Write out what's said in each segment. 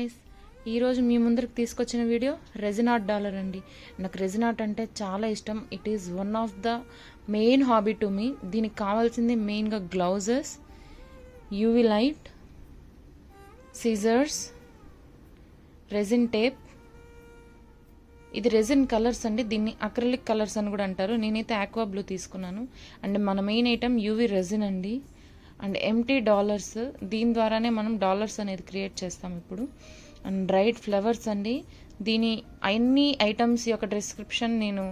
Guys ఈరోజు మీ ముందరికి తీసుకొచ్చిన వీడియో రెజినాట్ డాలర్ అండి. నాకు రెజినాట్ అంటే చాలా ఇష్టం. It is one of the main hobby to me దీనికి కావాల్సింది మెయిన్గా gloves UV light scissors resin tape ఇది రెజిన్ కలర్స్ అండి. దీన్ని అక్రిలిక్ కలర్స్ అని కూడా అంటారు. నేనైతే ఆక్వా బ్లూ తీసుకున్నాను. అండ్ మన మెయిన్ ఐటమ్ యూవి రెజిన్ అండి. అండ్ ఎంటీ డాలర్స్ దీని ద్వారానే మనం డాలర్స్ అనేది క్రియేట్ చేస్తాం ఇప్పుడు. అండ్ డ్రైడ్ ఫ్లవర్స్ అండి. దీని అన్ని ఐటమ్స్ యొక్క డిస్క్రిప్షన్ నేను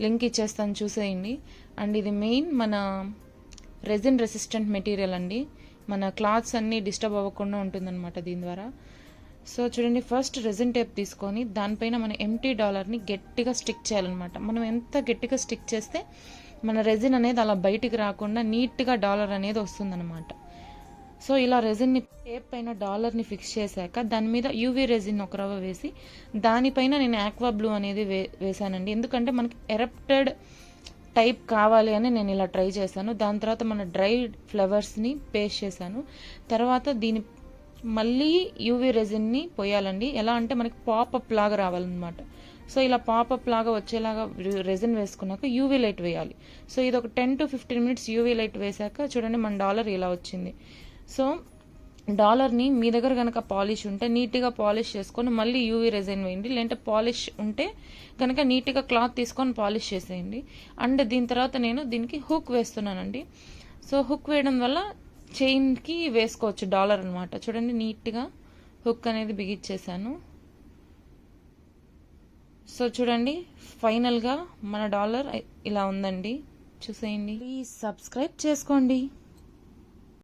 లింక్ ఇచ్చేస్తాను చూసేయండి. అండ్ ఇది మెయిన్ మన రెజిన్ రెసిస్టెంట్ మెటీరియల్ అండి. మన క్లాత్స్ అన్నీ డిస్టర్బ్ అవ్వకుండా ఉంటుందన్నమాట దీని ద్వారా. సో చూడండి ఫస్ట్ రెజిన్ టేప్ తీసుకొని దానిపైన మన ఎంటీ డాలర్ని గట్టిగా స్టిక్ చేయాలన్నమాట. మనం ఎంత గట్టిగా స్టిక్ చేస్తే మన రెజిన్ అనేది అలా బయటికి రాకుండా నీట్గా డాలర్ అనేది వస్తుందన్నమాట. సో ఇలా రెజిన్ని టేప్ పైన డాలర్ని ఫిక్స్ చేశాక దాని మీద యూవీ రెజిన్ ఒక రవ్వ వేసి దానిపైన నేను ఆక్వా బ్లూ అనేది వే వేసానండి ఎందుకంటే మనకి ఎరప్టెడ్ టైప్ కావాలి అని నేను ఇలా ట్రై చేశాను. దాని తర్వాత మన డ్రై ఫ్లవర్స్ని పేస్ట్ చేశాను. తర్వాత దీని మళ్ళీ యూవీ రెజిన్ని పోయాలండి. ఎలా అంటే మనకి పాపప్ లాగా రావాలన్నమాట. సో ఇలా పాపప్ లాగా వచ్చేలాగా రెజిన్ వేసుకున్నాక యూవీ లైట్ వేయాలి. సో ఇది ఒక ten to fifteen minutes UV light వేసాక చూడండి మన డాలర్ ఇలా వచ్చింది. సో డాలర్ని మీ దగ్గర కనుక పాలిష్ ఉంటే నీట్గా పాలిష్ చేసుకొని మళ్ళీ యూవీ రెజైన్ వేయండి. లేదంటే పాలిష్ ఉంటే కనుక నీట్గా క్లాత్ తీసుకొని పాలిష్ చేసేయండి. అండ్ దీని తర్వాత నేను దీనికి హుక్ వేస్తున్నానండి. సో హుక్ వేయడం వల్ల చైన్కి వేసుకోవచ్చు డాలర్ అనమాట చూడండి నీట్గా హుక్ అనేది బిగిచ్చేసాను. సో చూడండి ఫైనల్గా మన డాలర్ ఇలా ఉందండి. చూసేయండి. ప్లీజ్ సబ్స్క్రైబ్ చేసుకోండి.